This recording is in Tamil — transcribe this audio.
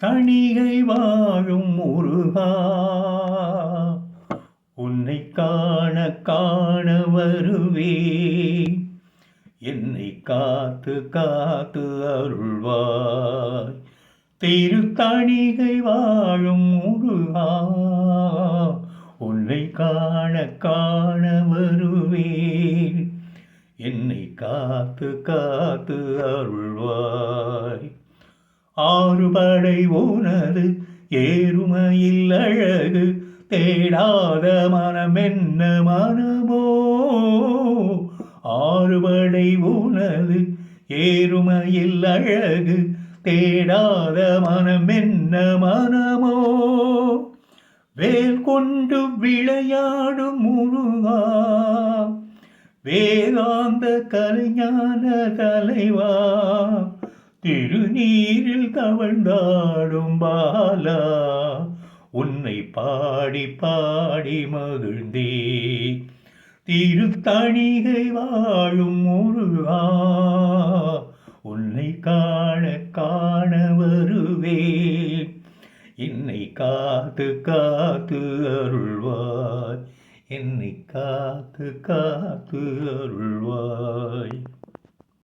தணிகை வாழும் முருகா. உன்னை காண காண வருவே. என்னை காத்து காத்து அருள்வாய். திருத்தணிகை வாழும் முருகா. உன்னை காண காண வருவே. என்னை காத்து காத்து அருள்வாய். ஆறுபடை உனது ஏறுமையில் அழகு தேடாத மனம் என்ன மனமோ? ஆறுபடை உனது ஏறுமையில் அழகு தேடாத மனம் என்ன மனமோ? வேல் கொண்டு விளையாடும் முருகா வேதாந்த கலைஞான தலைவா திருநீரில் தவழ்ந்தாடும் பாலா. உன்னை பாடி பாடி மகிழ்ந்தே. திருத்தணிகை வாழும் முருகா. உன்னை காண காண வருவே. என்னை காத்து காத்து அருள்வாய். என்னை காத்து காத்து அருள்வாய்.